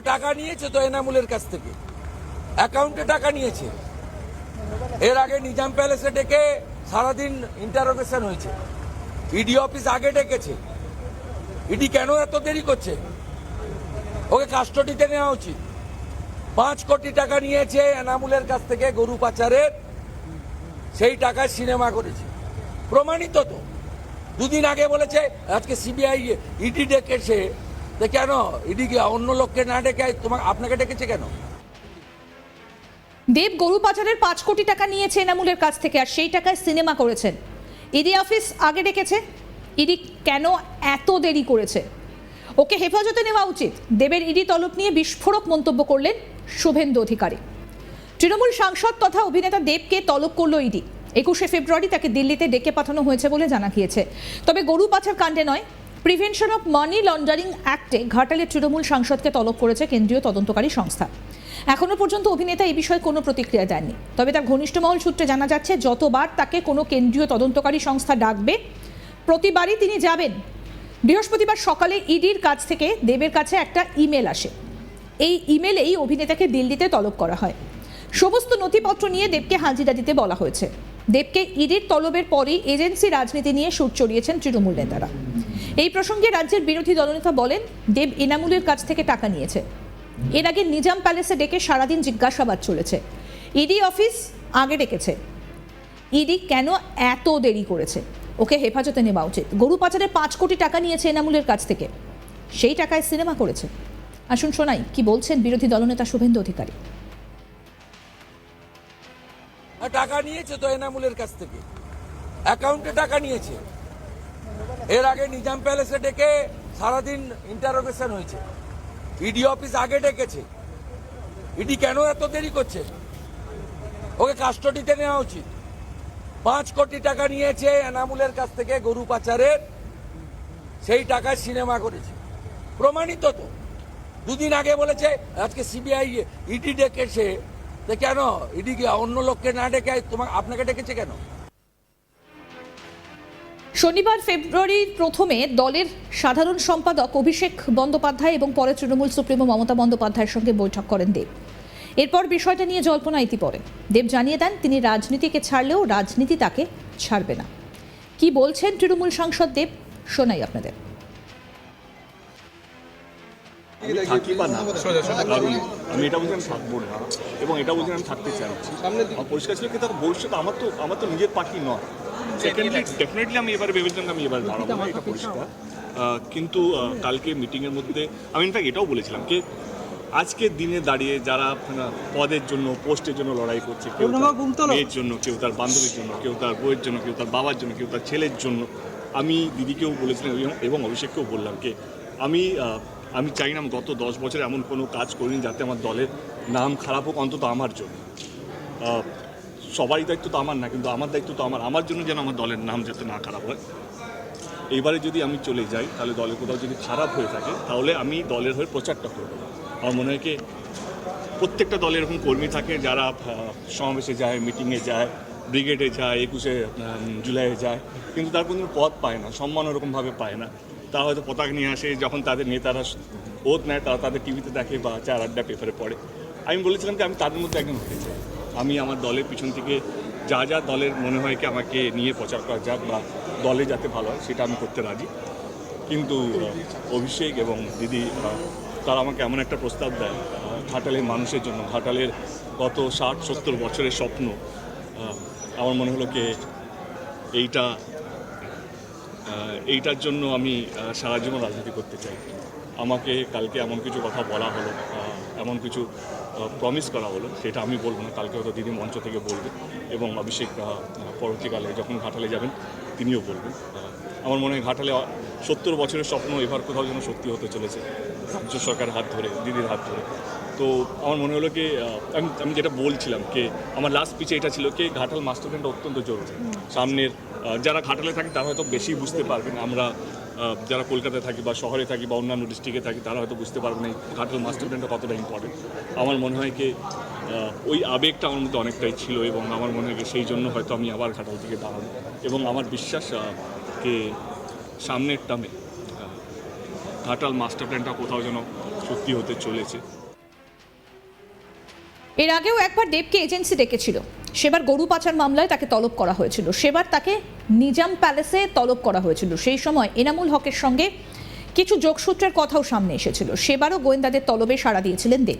টাকা নিয়েছে তো এনামুলের কাছ থেকে। অ্যাকাউন্টে টাকা নিয়েছে। এর আগে নিজাম প্যালেসে ডেকে সারাদিন ইন্টারোগেশন হয়েছে। ইডি অফিস আগে ডেকেছে। ইডি কেন এত দেরি করছে? ওকে কাস্টডিতে নেওয়া উচিত। পাঁচ কোটি টাকা নিয়েছে এনামুলের কাছ থেকে গরু পাচারের। সেই টাকায় সিনেমা করেছে। প্রমাণিত তো। দুদিন আগে বলেছে, আজকে সিবিআই ইডি ডেকেছে। কেন? ইডি অন্য লোককে না ডেকে তোমাকে আপনাকে ডেকেছে কেন? দেব গরু পাচারের পাঁচ কোটি টাকা নিয়েছে এনামুলের কাছ থেকে আর সেই টাকায় সিনেমা করেছেন। ইডি অফিস আগে ডেকেছে? ইডি কেন এত দেরি করেছে? ওকে হেফাজতে নেওয়া উচিত। দেবের ইডি তলব নিয়ে বিস্ফোরক মন্তব্য করলেন শুভেন্দু অধিকারী। তৃণমূল সাংসদ তথা অভিনেতা দেবকে তলব করল ইডি। একুশে ফেব্রুয়ারি তাকে দিল্লিতে ডেকে পাঠানো হয়েছে বলে জানা গিয়েছে। তবে গরু পাচার কাণ্ডে নয় প্রিভেনশন অফ মানি লন্ডারিং অ্যাক্টে ঘাটালের তৃণমূল সাংসদকে তলব করেছে কেন্দ্রীয় তদন্তকারী সংস্থা। এখনও পর্যন্ত অভিনেতা এই বিষয়ে কোনো প্রতিক্রিয়া দেননি। তবে তার ঘনিষ্ঠ মহল সূত্রে জানা যাচ্ছে, যতবার তাকে কোনো কেন্দ্রীয় তদন্তকারী সংস্থা ডাকবে, প্রতিবারই তিনি যাবেন। বৃহস্পতিবার সকালে ইডির কাছ থেকে দেবের কাছে একটা ইমেল আসে। এই ইমেলেই অভিনেতাকে দিল্লিতে তলব করা হয়। সমস্ত নথিপত্র নিয়ে দেবকে হাজিরা দিতে বলা হয়েছে। দেবকে ইডির তলবের পরই এজেন্সি রাজনীতি নিয়ে সুর চড়িয়েছেন তৃণমূল নেতারা। এই প্রসঙ্গে রাজ্যের বিরোধী দলনেতা বলেন, দেব এনামুলের কাছ থেকে টাকা নিয়েছে। এর আগে নিজাম প্যালেসে ডেকে সারাদিন জিজ্ঞাসাবাদ চলেছে। ইডি অফিস আগে ডেকেছে। ইডি কেন এত দেরি করেছে? ওকে হেফাজতে নেওয়া উচিত। গরু পাচারে পাঁচ কোটি টাকা নিয়েছে এনামুলের কাছ থেকে। সেই টাকায় সিনেমা করেছে। আসুন শোনাই, কি বলছেন বিরোধী দলনেতা শুভেন্দু অধিকারী? টাকা নিয়েছে তো এনামুলের কাছ থেকে। অ্যাকাউন্টে টাকা নিয়েছে। এর আগে নিজাম প্যালেসে ডেকে সারাদিন ইন্টারোগেশন হয়েছে। ইডি অফিস আগে ডেকেছে। ইডি কেন এত দেরি করছে? ওকে কাস্টডিতে নেওয়া উচিত। পাঁচ কোটি টাকা নিয়েছে এনামুলের কাছ থেকে গরু পাচারের। সেই টাকায় সিনেমা করেছে। প্রমাণিত তো। দুদিন আগে বলেছে, আজকে সিবিআই ইডি ডেকেছে। কেন? ইডি অন্য লোককে না ডেকে তোমাকে আপনাকে ডেকেছে কেন? শনিবার ফেব্রুয়ারির প্রথমে দলের সাধারণ সম্পাদক অভিষেক বন্দ্যোপাধ্যায় এবং পরে তৃণমূল সুপ্রিমো মমতা বন্দ্যোপাধ্যায়ের সঙ্গে বৈঠক করেন দেব। এরপর বিষয়টা নিয়ে জল্পনা ইতি পড়ে। দেব জানিয়ে দেন তিনি রাজনীতিকে ছাড়লেও রাজনীতি তাকে ছাড়বে না। কি বলছেন তৃণমূল সাংসদ দেব? শোনাই আপনাদের। আমি থাকি বা না? কারণ আমি এটা আমি থাকব না এবং এটা আমি থাকতে চাইছি আমার পরিষ্কার ছিল কি তার ভবিষ্যৎ? আমার তো আমার তো নিজের পার্টি নয়। সেকেন্ডলি ডেফিনেটলি আমি এবারে ভেবেছিলাম আমি এবার দাঁড়াবো না, এটা পরিষ্কার। কিন্তু কালকে মিটিংয়ের মধ্যে আমি ইনফ্যাক্ট এটাও বলেছিলাম যে আজকের দিনে দাঁড়িয়ে যারা পদের জন্য পোস্টের জন্য লড়াই করছে কেউ মেয়ের জন্য কেউ তার বান্ধবীর জন্য কেউ তার বউয়ের জন্য কেউ তার বাবার জন্য কেউ তার ছেলের জন্য আমি দিদিকেও বলেছিলাম এবং- অভিষেককেও বললাম যে আমি আমি চাই না গত দশ বছরে এমন কোনো কাজ করিনি যাতে আমার দলের নাম খারাপ হোক অন্তত আমার জন্য। সবারই দায়িত্ব তো আমার না, কিন্তু আমার দায়িত্ব তো আমার। আমার জন্য যেন আমার দলের নাম যাতে না খারাপ হয়। এবারে যদি আমি চলে যাই, তাহলে দলের কোথাও যদি খারাপ হয়ে থাকে, তাহলে আমি দলের হয়ে প্রচারটা করব। আমার মনে হয় কি, প্রত্যেকটা দলের এরকম কর্মী থাকে যারা সমাবেশে যায়, মিটিংয়ে যায়, ব্রিগেডে যায়, একুশে জুলাইয়ে যায়, কিন্তু তার কোনো পদ পায় না, সম্মান ওরকমভাবে পায় না। তারা হয়তো পতাকা নিয়ে আসে, যখন তাদের নেতারা ওত নেয়, তারা তাদের টিভিতে দেখে বা চার আড্ডা পেপারে পড়ে। আমি বলেছিলাম যে আমি তাদের মধ্যে একজন হতে চাই। আমি আমার দলের পিছন থেকে যা যা দলের মনে হয় কি আমাকে নিয়ে প্রচার করা যাক বা দলে যাতে ভালো হয়, সেটা আমি করতে রাজি। কিন্তু অভিষেক এবং দিদি তারা আমাকে এমন একটা প্রস্তাব দেয় ঘাটালের মানুষের জন্য। ঘাটালের গত ষাট, সত্তর বছরের স্বপ্ন আমার মনে হলো কি এইটা এইটার জন্য আমি সারা জীবন রাজনীতি করতে চাই। আমাকে কালকে এমন কিছু কথা বলা হলো এমন কিছু প্রমিস করা হলো, সেটা আমি বলব না, কালকে হয়তো দিদি মঞ্চ থেকে বলবে এবং অভিষেক পরবর্তীকালে যখন ঘাটালে যাবেন, তিনিও বলবেন। আমার মনে হয় ঘাটালে সত্তর বছরের স্বপ্ন এবার কোথাও যেন সত্যি হতে চলেছে, রাজ্য সরকারের হাত ধরে, দিদির হাত ধরে। তো আমার মনে হলো কি আমি আমি যেটা বলছিলাম যে আমার লাস্ট পিচে এটা ছিল কি, ঘাটাল মাস্টার প্ল্যানটা অত্যন্ত জরুরি। সামনের যারা ঘাটালে থাকে তারা হয়তো বেশি বুঝতে পারবেন, আমরা যারা কলকাতায় থাকি বা শহরে থাকি বা অন্যান্য ডিস্ট্রিক্টে থাকি, তারা হয়তো বুঝতে পারবেন এই ঘাটাল মাস্টার প্ল্যানটা কতটা ইম্পর্টেন্ট আমার মনে হয় কি ওই আবেগটা আমার মধ্যে অনেকটাই ছিল এবং আমার মনে হয় কি সেই জন্য হয়তো আমি আবার ঘাটাল থেকে দাঁড়াবো। এবং আমার বিশ্বাস কে সামনের টামে ঘাটাল মাস্টার প্ল্যানটা কোথাও যেন সত্যি হতে চলেছে। এর আগেও একবার দেবকে এজেন্সি ডেকেছিল। সেবার গরু পাচার মামলায় তাকে তলব করা হয়েছিল। সেবার তাকে নিজাম প্যালেসে তলব করা হয়েছিল। সেই সময় এনামুল হকের সঙ্গে কিছু যোগসূত্রের কথাও সামনে এসেছিল। সেবারও গোয়েন্দাদের তলবে সাড়া দিয়েছিলেন দেব।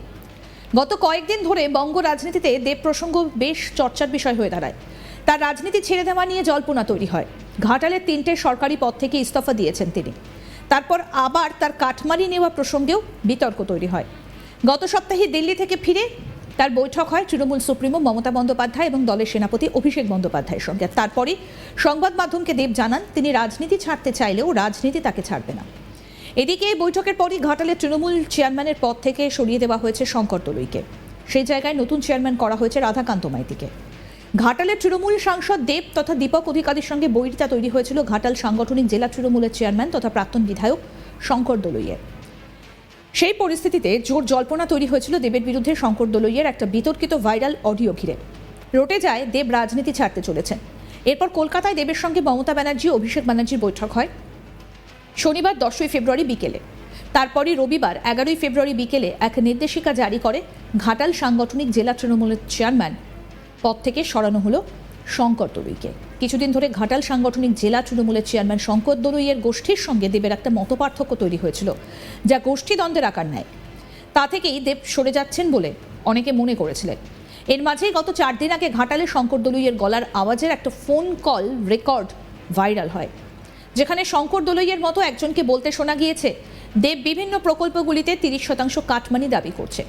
গত কয়েকদিন ধরে বঙ্গ রাজনীতিতে দেব প্রসঙ্গ বেশ চর্চার বিষয় হয়ে দাঁড়ায়। তার রাজনীতি ছেড়ে দেওয়া নিয়ে জল্পনা তৈরি হয়। ঘাটালের তিনটে সরকারি পদ থেকে ইস্তফা দিয়েছেন তিনি। তারপর আবার তার কাঠমারি নেওয়া প্রসঙ্গেও বিতর্ক তৈরি হয়। গত সপ্তাহে দিল্লি থেকে ফিরে তার বৈঠক হয় তৃণমূল সুপ্রিমো মমতা বন্দ্যোপাধ্যায় এবং দলের সেনাপতি অভিষেক বন্দ্যোপাধ্যায়ের সঙ্গে। আর তারপরই সংবাদ মাধ্যমকে দেব জানান, তিনি রাজনীতি ছাড়তে চাইলেও রাজনীতি তাকে ছাড়বে না। এদিকে এই বৈঠকের পরই ঘাটালের তৃণমূল চেয়ারম্যানের পদ থেকে সরিয়ে দেওয়া হয়েছে শঙ্কর দলুইকে সেই জায়গায় নতুন চেয়ারম্যান করা হয়েছে রাধাকান্ত মাইতিকে। ঘাটালের তৃণমূল সাংসদ দেব তথা দীপক অধিকারীর সঙ্গে বৈরিতা তৈরি হয়েছিল ঘাটাল সাংগঠনিক জেলা তৃণমূলের চেয়ারম্যান তথা প্রাক্তন বিধায়ক শঙ্কর দলুইয়ের। সেই পরিস্থিতিতে জোর জল্পনা তৈরি হয়েছিল দেবের বিরুদ্ধে শঙ্কর দলইয়ের একটা বিতর্কিত ভাইরাল অডিও ঘিরে। রটে যায়, দেব রাজনীতি ছাড়তে চলেছেন। এরপর কলকাতায় দেবের সঙ্গে মমতা ব্যানার্জি অভিষেক ব্যানার্জির বৈঠক হয়। শনিবার দশই ফেব্রুয়ারি বিকেলে। তারপরই রবিবার এগারোই ফেব্রুয়ারি বিকেলে এক নির্দেশিকা জারি করে ঘাটাল সাংগঠনিক জেলা তৃণমূলের চেয়ারম্যান। পদ থেকে সরানো হলো শঙ্কর দলুইকে। কিছুদিন ধরে ঘাটাল সাংগঠনিক জেলা তৃণমূলের চেয়ারম্যান শঙ্কর দলুইয়ের গোষ্ঠীর সঙ্গে দেবের একটা মতপার্থক্য তৈরি হয়েছিল, যা গোষ্ঠী দ্বন্দ্বের আকার নেয়। তা থেকেই দেব সরে যাচ্ছেন বলে অনেকে মনে করেছিলেন। এর মাঝেই গত চার দিন আগে ঘাটালে শঙ্কর দলুইয়ের গলার আওয়াজের একটা ফোন কল রেকর্ড ভাইরাল হয়, যেখানে শঙ্কর দলুইয়ের মতো একজনকে বলতে শোনা গিয়েছে, দেব বিভিন্ন প্রকল্পগুলিতে তিরিশ শতাংশ কাটমানি দাবি করছে।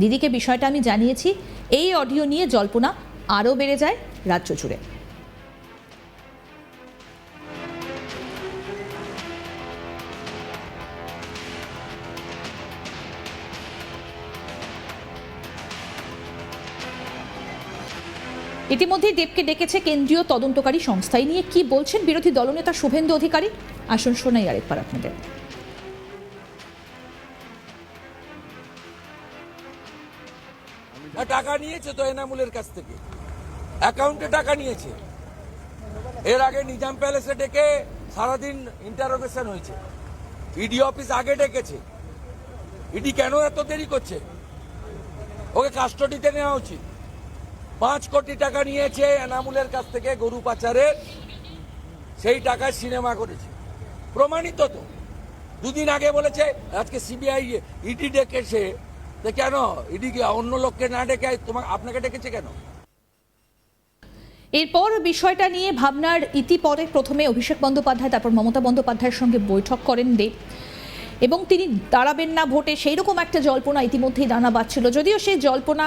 দিদিকে বিষয়টা আমি জানিয়েছি, এই অডিও নিয়ে জল্পনা আরও বেড়ে যায় রাজ্য জুড়ে। ইতিমধ্যেই দেবকে ডেকেছে কেন্দ্রীয় তদন্তকারী সংস্থায় নিয়ে কি বলছেন বিরোধী দলনেতা শুভেন্দু অধিকারী? আসুন, শোনাই আরেকবার আপনাদের। টাকা নিয়েছে তো এনামুলের কাছ থেকে। অ্যাকাউন্টে টাকা নিয়েছে। এর আগে নিজাম প্যালেসে ডেকে সারাদিন ইন্টারোগেশন হয়েছে। ইডি অফিস আগে ডেকেছে। ইডি কেন এত দেরি করছে? ওকে কাস্টডিতে নেওয়া উচিত। পাঁচ কোটি টাকা নিয়েছে এনামুলের কাছ থেকে গরু পাচারের সেই টাকায় সিনেমা করেছে। প্রমাণিত তো। দুদিন আগে বলেছে, আজকে সিবিআই ইডি ডেকেছে। কেন? ইডি অন্য লোককে না ডেকে তোমাকে আপনাকে ডেকেছে কেন? এরপর বিষয়টা নিয়ে ভাবনার ইতিপরে প্রথমে অভিষেক বন্দ্যোপাধ্যায়, তারপর মমতা বন্দ্যোপাধ্যায়ের সঙ্গে বৈঠক করেন দেব এবং তিনি দাঁড়াবেন না ভোটে। সেই রকম একটা জল্পনা ইতিমধ্যেই দানা বাঁচছিল যদিও সেই জল্পনা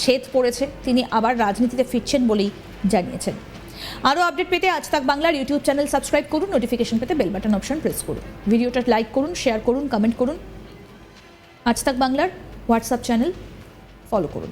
ছেদ পড়েছে, তিনি আবার রাজনীতিতে ফিরছেন বলেই জানিয়েছেন। আরও আপডেট পেতে আজ তাক বাংলার ইউটিউব চ্যানেল সাবস্ক্রাইব করুন, নোটিফিকেশন পেতে বেল বাটন অপশন প্রেস করুন। ভিডিওটা লাইক করুন, শেয়ার করুন, কমেন্ট করুন। আজ তাক বাংলার হোয়াটসঅ্যাপ চ্যানেল ফলো করুন।